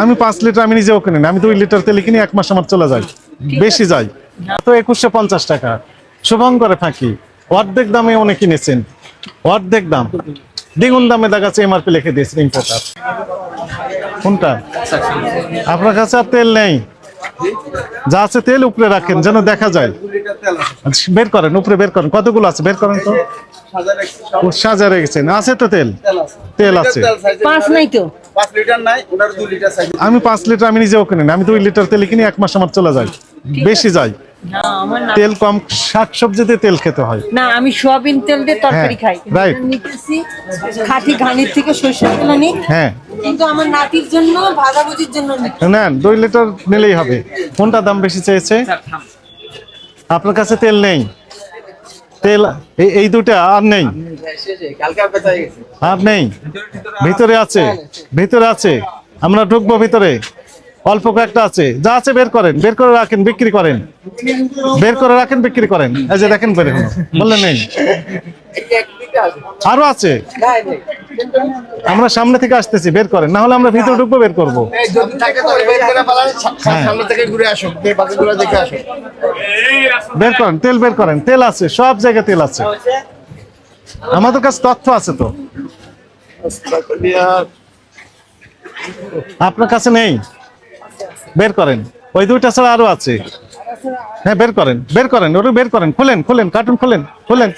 আমি পাঁচ লিটার আমি নিজেও কিনি আমি দুই লিটার তেল কিনি এক মাস আমার চলে যায়। বেশি যায়। তো একুশশো পঞ্চাশ টাকা। শুভঙ্করে ফাঁকি। অর্ধেক দামে উনি কিনেছেন। অর্ধেক দাম। দ্বিগুণ দামে দেখাচ্ছে এমআরপি লিখে দিয়েছেন ইম্পোর্টার কোনটা? আপনার কাছে আর তেল নেই। যা আছে তেল উপরে রাখেন যেন দেখা যায়। বের করেন উপরে বের করেন। কতগুলো আছে? বের করেন তো। ও, সাজা রেখেছেন আছে। তো তেল? তেল আছে। পাঁচ নাই তো। পাঁচ লিটার নাই ওনার দুই লিটার সাইজ আমি পাঁচ লিটার আমি নিজেও কিনি আমি দুই লিটার তেল কিনি এক মাস আমার চলে যায়। বেশি যায়। না আমার না। তেল কম শাক সবজিতে তেল খেতে হয়। না আমি সোয়াবিন তেল দিয়ে তরকারি হ্যাঁ, খাই। right. নিতেছি খাঁটি ঘানির থেকে সরষের তেল আনি। হ্যাঁ। কিন্তু আমার নাতির জন্য ভাজাভুজির জন্য। নেন দুই লিটার নিলেই হবে। কোনটা দাম বেশি চেয়েছে? আপনার কাছে তেল নেই? তেল, এই দুটা আর নেই? আর নেই? ভিতরে আছে? ভিতরে আছে। আমরা ঢুকবো ভিতরে। অল্প কয়েকটা আছে। যা আছে বের করেন। বের করে রাখেন, বিক্রি করেন। বের করে রাখেন, বিক্রি করেন। এই যে দেখেন বের বললেন নেই। আরও আছে? আমরা সামনে থেকে আসতেছি বের করেন। না হলে আমরা ভিতরে ঢুকবো বের করব। হ্যাঁ। বের করেন তেল বের করেন তেল আছে সব জায়গায় তেল আছে। আমাদের কাছে তথ্য আছে তো। আপনার কাছে নেই? বের করেন। ওই দুইটা ছাড়া আরও আছে। হ্যাঁ বের করেন বের করেন ওটা বের করেন। খুলেন খুলেন কার্টুন খুলেন খুলেন।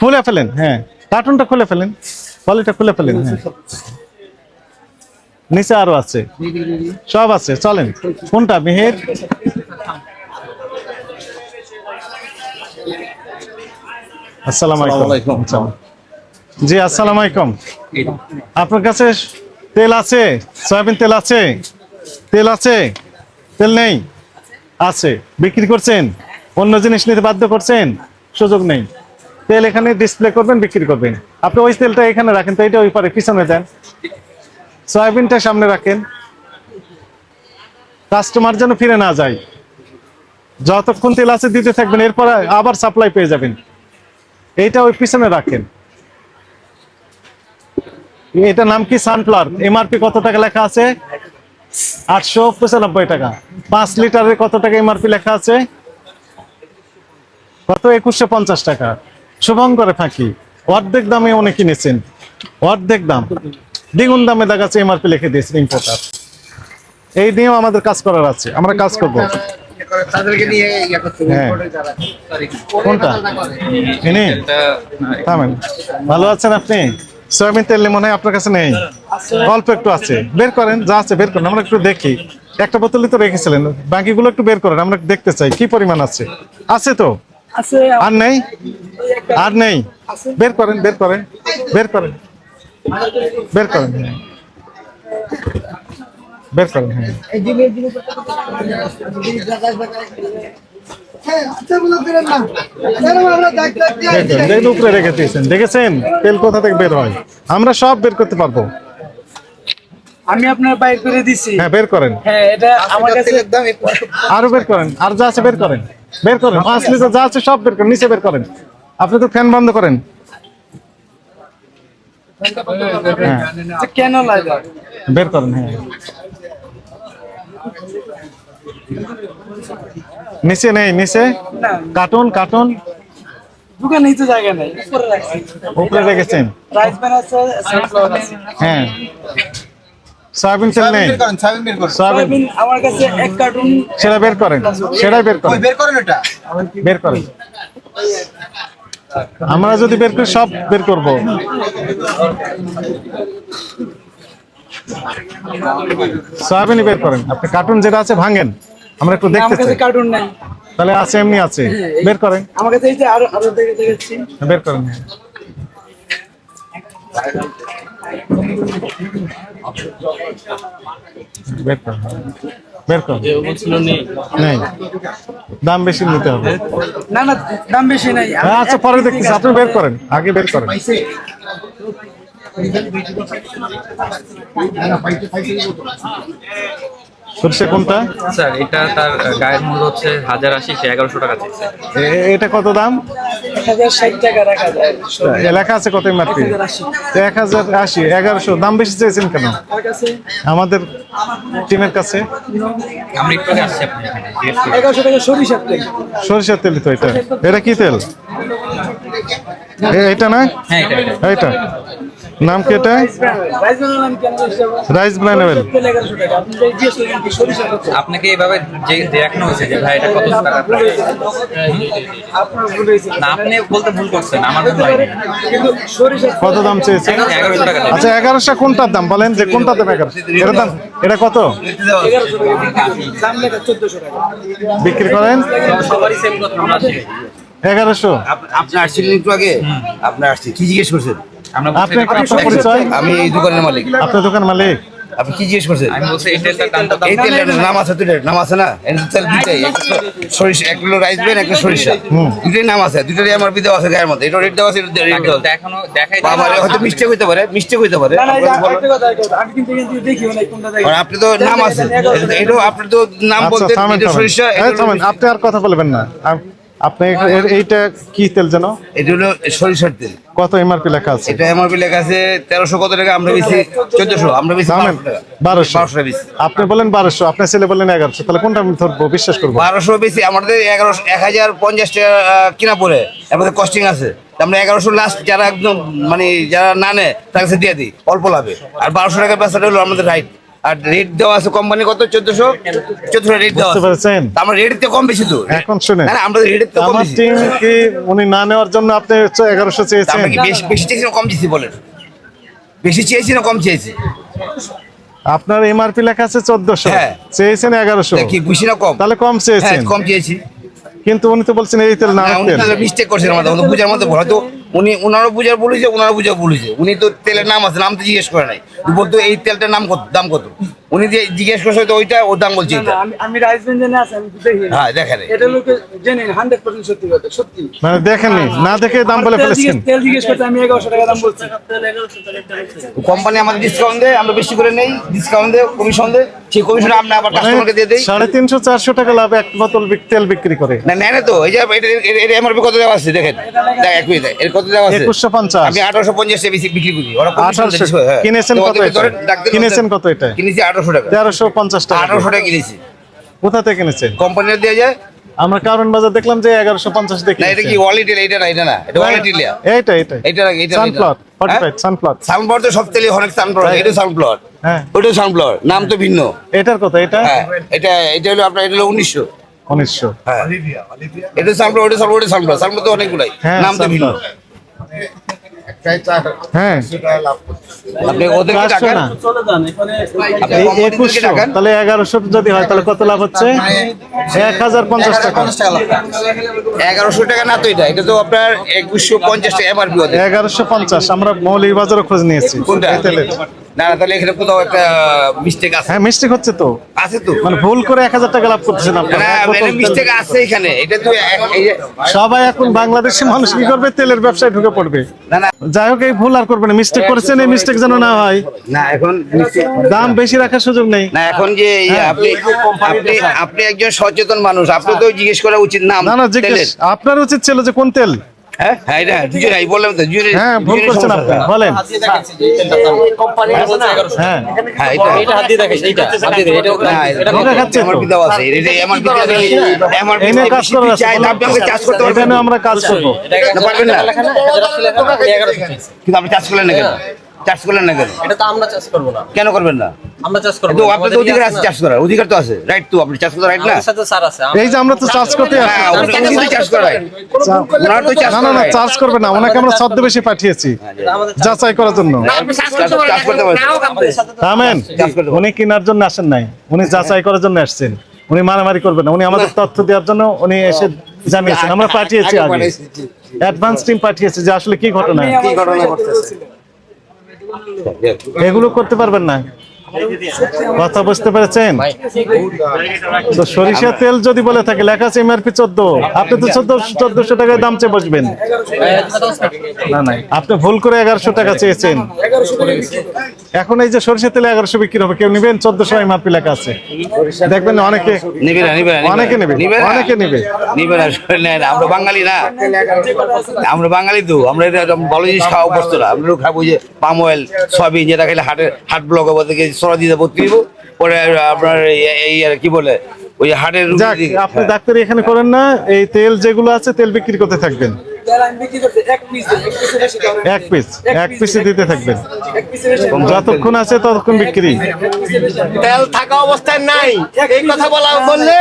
খুলে ফেলেন হ্যাঁ। কার্টুনটা খুলে ফেলেন। পলিটা খুলে ফেলেন হ্যাঁ। নিচে আরও আছে। সব আছে চলেন। কোনটা মেহের? আসসালামু আলাইকুম। আচ্ছা। জি আসসালামু আলাইকুম। আপনার কাছে তেল আছে? সয়াবিন তেল আছে? তেল আছে? তেল নেই? আছে। বিক্রি করছেন? অন্য জিনিস নিতে বাধ্য করছেন? সুযোগ নেই। তেল এখানে ডিসপ্লে করবেন, বিক্রি করবেন। আপনি ওই তেলটা এখানে রাখেন তো এটা ওই পারে পিছনে দেন। সয়াবিনটা সামনে রাখেন। কাস্টমার যেন ফিরে না যায়। যতক্ষণ তেল আছে দিতে থাকবেন, এরপর আবার সাপ্লাই পেয়ে যাবেন। এইটা ওই পিছনে রাখেন। এটা নাম কি? সানফ্লাওয়ার এমআরপি কত টাকা লেখা আছে? আটশো পঁচানব্বই টাকা। পাঁচ লিটারের কত টাকা এমআরপি লেখা আছে? কত? একুশশো পঞ্চাশ টাকা। শুভঙ্করে ফাঁকি। অর্ধেক দামে উনি কিনেছেন। অর্ধেক দাম। দ্বিগুণ দামে দেখাচ্ছে এমআরপি লিখে দিয়েছেন ইম্পোর্টার এই নিয়েও আমাদের কাজ করার আছে। আমরা কাজ করব। হ্যাঁ। কোনটা? এনে থামেন। ভালো আছেন আপনি? সয়াবিন তেল মনে হয় আপনার কাছে নেই? অল্প একটু আছে। বের করেন যা আছে বের করেন। আমরা একটু দেখি। একটা বোতলই তো রেখেছিলেন। বাকিগুলো একটু বের করেন আমরা দেখতে চাই। কি পরিমাণ আছে? আছে তো? আর নেই? আর নেই? বের করেন বের করেন বের করেন। বের করেন হ্যাঁ। বের করেন হ্যাঁ। উপরে রেখে দিয়েছেন। দেখেছেন? তেল কোথা থেকে বের হয়? আমরা সব বের করতে পারব। আমি আপনার বাইক করে দিছি। হ্যাঁ বের করেন। হ্যাঁ এটা আমার আমার কাছে তেলের আরও বের করেন। আর যা আছে বের করেন। বের করেন পাঁচ লিটার যা আছে সব বের করেন নিচে বের করেন। আপনি তো ফ্যান বন্ধ করেন। হ্যাঁ। কেন বের করেন হ্যাঁ। নিচে নেই নিচে। Carton carton. তো জায়গা নেই উপরে রাখছি। উপরে রেখেছেন। রাইস ব্যান আছে। হ্যাঁ। সয়াবিন তেল নেই। বের করেন সাবিন বের করেন। সয়াবিন। সয়াবিন আমার কাছে এক কার্টুন সেটা বের করেন সেটাই বের করেন। বের করেন এটা বের করেন। আমরা যদি বের করি সব বের করব। সয়াবিনই বের করেন। আপনি কার্টুন যেটা আছে ভাঙেন। আমরা একটু দেখতে চাই। কার্টুন নাই। তাহলে আছে এমনি আছে। বের করেন। আমার কাছে এই যে আরও আরও দেখে দেখেছি বের করেন। বের করেন বের করেন নেই। দাম বেশি নিতে হবে। না না দাম বেশি নাই। হ্যাঁ, আচ্ছা পরে দেখতেছি। আপনি বের করেন। আগে বের করেন। সরষে কোনটা? স্যার এটা তার গায়ের মূল্য হচ্ছে হাজার আশি সে এগারোশো টাকা চাইছে এটা কত দাম? এলাকা আছে কত এমআরপি এক হাজার আশি এগারোশো। দাম বেশি চেয়েছেন কেন? আমাদের টিমের কাছে? সরিষার তেল। তো এটা। এটা কি তেল? এ- এটা না? হ্যাঁ। এটা নাম কি এটা? রাইস ব্র্যান্ড আপনাকে এইভাবে যে দেখানো হয়েছে যে ভাই এটা কত টাকা? না আপনি বলতে ভুল করছেন আমার ভুল হয়নি। কত দাম চেয়েছে এগারোশো টাকা আচ্ছা এগারোশো কোনটার দাম? বলেন যে কোনটার দাম এগারোশো? এটার দাম এটা কত? বিক্রি করেন? সবারই সেম কথা এগারোশো। আপ- আপনি আসছিলেন একটু আগে? আপনি আসছি কি জিজ্ঞেস করছেন? আমরা এটা- আমি এই দোকানের মালিক আপনার দোকান মালিক আপনি কি জিজ্ঞেস করছেন আমি বলছি এই তেলটার নাম আছে তো নাম আছে না তেল দুইটাই সরিষা এক কিলো রাইস ব্রেন একটা সরিষা নাম আছে আমার দেওয়া আছে গায়ের মধ্যে এটা রেট দেওয়া আছে এটা রেট দেওয়া দেখানো দেখাই বাবা হয়তো মিস্টেক হইতে পারে মিস্টেক হইতে পারে না না এই যে আরেকটা কথা একটা কথা। আমি কিন্তু কিন্তু দেখিও না কোনটা দেখি আর আপনি তো নাম আছে এটাও আপনি তো নাম আচ্ছা বলতে এটা সরিষা এটা আপনি আর কথা বলবেন না আপনি এইটা কি তেল যেন এটা হলো সরিষার তেল। কত এমআরপি লেখা আছে? এটা এমআরপি লেখা আছে তেরোশো কত টাকা? আমরা বেশি চোদ্দশো আমরা বেশি থামেন বারোশো টাকা। বারোশো। টাকা বেশি আপনি বলেন বারোশো আপনার ছেলে বলেন এগারোশো তাহলে কোনটা আমি ধরবো বিশ্বাস করব? বারোশো বেশি আমাদের এগারোশো এক হাজার পঞ্চাশ টাকা কিনা পড়ে। আমাদের কস্টিং আছে। আমরা এগারোশো লাস্ট যারা একদম মানে যারা না নেয় তার কাছে দিয়ে দিই অল্প লাভে। আর বারোশো টাকার ব্যবসাটা হলো আমাদের রাইট আর রেট দেওয়া আছে কোম্পানি কত? চোদ্দশো? চোদ্দশো রেট দেওয়া আমার আছে। আমরা রেট তো কম বেশি তো। এখন শুনে না আমরা রেট তো কম বেশি। কি উনি না নেওয়ার জন্য আপনি এগারোশো চেয়েছেন আমরা বেশি বেশি চেয়েছি না কম দিছি বলেন। বেশি চেয়েছি না কম চেয়েছি? আপনার এমআরপি লেখা আছে চোদ্দশো। হ্যাঁ। চেয়েছেন এগারোশো। কি বেশি না কম? তাহলে কম হ্যাঁ চেয়েছেন কম চেয়েছি। কিন্তু উনি তো বলছেন এই তেল না মিস্টেক করছেন আমাদের বুঝার মধ্যে। হয়তো উনি ওনারও বুঝার বলেছে ওনারও বুঝার বলেছে উনি তো তেলের নাম আছে নাম তো জিজ্ঞেস করে নাই। বলতো এই তেলটার নাম কত দাম কত? উনি যে জিজ্ঞেস করছে হয়তো ওইটা ওর দাম বলছে না, আমি জেনে আছে আমি দেখি হ্যাঁ দেখেন। এটা লোকে জেনে হান্ড্রেড পার্সেন্ট সত্যি কথা সত্যি। মানে দেখেননি না দেখে দাম বলে ফেলেছেন। তেল জিজ্ঞেস করতে আমি এগারোশো টাকা দাম বলছি। কোম্পানি আমাদের ডিসকাউন্ট দেয় আমরা বেশি করে নেই ডিসকাউন্ট দেয় কমিশন দেয় সেই কমিশন আমরা আবার কাস্টমারকে দিয়ে দিই। মানে সাড়ে তিনশো চারশো টাকা লাভ এক বোতল বিক- তেল বিক্রি করে। না না তো এই যে এটা এমআরপি কত দেওয়া আছে দেখেন। দেখ এক মিনিট এর কত দেওয়া আছে? একুশশো পঞ্চাশ। আমি আঠারোশো পঞ্চাশ বেশি বিক্রি করি ওরা হ্যাঁ। কিনেছেন কত এটা? কিনেছেন কত এটা? কিনেছি টাকা। তেরোশো পঞ্চাশ টাকা। আঠারোশো টাকা কিনেছি। কোথা থেকে কিনেছেন? কোম্পানির দেওয়া যায়। আমরা কারণ বাজার দেখলাম যে এগারোশো পঞ্চাশ দেখি এটা কি ওয়ালিটি এটা না এটা না এটা ওয়ালিটি হ্যাঁ? তো সব তেলে অনেক এটা সাউন্ডফ্লাওয়ার হ্যাঁ। ওইটাও সাউন্ডফ্লাওয়ার নাম তো ভিন্ন। এটার কথা এটা? হ্যাঁ এটা এটা হলো আপনার এটা হলো উনিশশো। উনিশশো। হ্যাঁ। এটা সাউন্ডফ্লাওয়ার ওটা সাউন্ডফ্লাওয়ার ওটা সাউন্ডফ্লাওয়ার সাউন্ডফ্লাওয়ার তো অনেকগুলাই। নাম তো ভিন্ন। হ্যাঁ। আপনি ওদেরকে একুশশো। তাহলে এগারোশো যদি হয় তাহলে কত লাভ হচ্ছে? এক হাজার পঞ্চাশ টাকা। এগারোশো টাকা না তো এটা? এটা তো আপনার একুশশো পঞ্চাশ টাকা এমআরপি এগারোশো পঞ্চাশ আমরা মৌলিক বাজারও খোঁজ নিয়েছি। কোনটা? তেলের। না না তাহলে এখানে কোথাও একটা মিস্টেক আছে। হ্যাঁ মিস্টেক হচ্ছে তো। আছে তো। মানে ভুল করে এক হাজার টাকা লাভ করতেছেন আপনারা। এক বোতল তেল- মিস্টেক আছে এখানে। এটা তো এক- এই যে- সবাই এখন বাংলাদেশের মানুষ কি করবে? তেলের ব্যবসায় ঢুকে পড়বে। না না। যাই হোক এই ভুল আর করবে না। মিস্টেক করেছেন এই মিস্টেক যেন না হয়। না এখন দাম বেশি রাখার সুযোগ নেই। না এখন যে এই আপনি আপনি আপনি একজন সচেতন মানুষ। আপনি তো জিজ্ঞেস করা উচিত নাম না না জিজ্ঞেস আপনার উচিত ছিল যে কোন তেল? হ্যাঁ হ্যাঁ এটা বললাম তো হ্যাঁ ভুল দুজনে করছেন আপনি বলেন হ্যাঁ হ্যাঁ এটা এটা। এটা আছে। চাই, আপনি করতে পারবেন আমরা কাজ করব না, পারবেন না। কিন্তু আপনি চার্জ করলেন না কেন চার্জ করলেন না কেন? এটা তো আমরা চাষ করব না। কেন করবেন না? আমরা চাষ করব তো না। আপনার তো অধিকার আছে। চার্জ করার অধিকার তো আছে। রাইট তো আপনি চার্জ করতে রাইট না? আমাদের সাথে স্যার আছে। এই যে আমরা তো চার্জ করতে আসি হ্যাঁ কিন্তু ওনার তো চার্জ না না চার্জ করবে না। ওনাকে আমরা ছদ্মবেশে পাঠিয়েছি। যাচাই করার জন্য। চার্জ করতে থামেন। উনি কেনার জন্য আসেন নাই। উনি যাচাই করার জন্য আসছেন। উনি মারামারি করবেন না। উনি আমাদের তথ্য দেওয়ার জন্য উনি এসে জানিয়েছেন আমরা পাঠিয়েছি আগে অ্যাডভান্স টিম পাঠিয়েছি যে আসলে কি ঘটনা? কি ঘটনা ঘটতেছে? এগুলো করতে পারবেন না? কথা বুঝতে পেরেছেন? তো সরিষার তেল যদি বলে থাকে লেখা আছে এমআরপি চোদ্দ। আপনি তো চোদ্দ চোদ্দশো টাকায় দাম চেয়ে বসবেন। না না আপনি ভুল করে এগারোশো টাকা চেয়েছেন। এখন এই যে সরিষার তেলে এগারোশো বিক্রি হবে কেউ নেবেন? চোদ্দশো এমআরপি লেখা আছে। দেখবেন অনেকে। অনেকে নেবে, অনেকে নেবে। আমরা বাঙালি না। আমরা বাঙালি তো আমরা এটা ভালো জিনিস খাওয়া অভ্যস্ত না। আমরা খাব যে পাম অয়েল সয়াবিন যেটা খেলে হাটের হাট ব্লক থেকে সরা দিয়ে ভর্তি দিব পরে আপনার এই- আর কি বলে ওই আপনি ডাক্তারি এখানে করেন না এই তেল যেগুলো আছে তেল বিক্রি করতে থাকবেন। এক পিস এক পিসে দিতে থাকবেন। যতক্ষণ আছে ততক্ষণ বিক্রি। তেল থাকা অবস্থায় নাই। এই কথা বলা বললে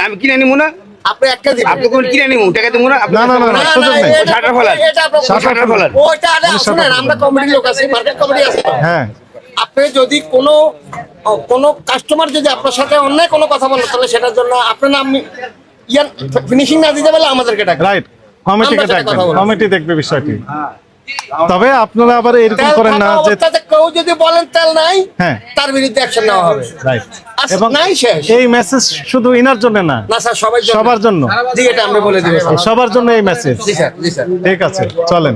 আমি কিনে নিবো না। আপনি একটা দিবেন কিনে আপনি কোন কিনে নিবো টাকা দেবো না? না, না, না, না, না, না, সুযোগ নেই। শাটার ফেলান। শাটার ফেলান। ওইটা শুনেন, আমরা কমিটির লোক আছি, মার্কেট কমিটি আছে। হ্যাঁ। আপনি যদি কোনো কোনো কাস্টমার যদি আপনার সাথে অন্যায় কোনো কথা বলে তাহলে সেটার জন্য আপনার নাম ইয়ান ফিনিশিং না দিতে পারলে আমাদেরকে ডাকবেন। রাইট কমিটিকে ডাকবেন। কমিটি দেখবে বিষয়টি। তবে আপনারা আবার এরকম করেন না যে কেউ যদি বলেন তেল নাই হ্যাঁ। তার বিরুদ্ধে অ্যাকশন নেওয়া হবে। রাইট এবং নাই শেষ। এই মেসেজ শুধু ইনার জন্য না না স্যার সবার জন্য। সবার জন্য। জি এটা আমরা বলে দিব সবার জন্য এই মেসেজ জি স্যার জি স্যার। ঠিক আছে চলেন।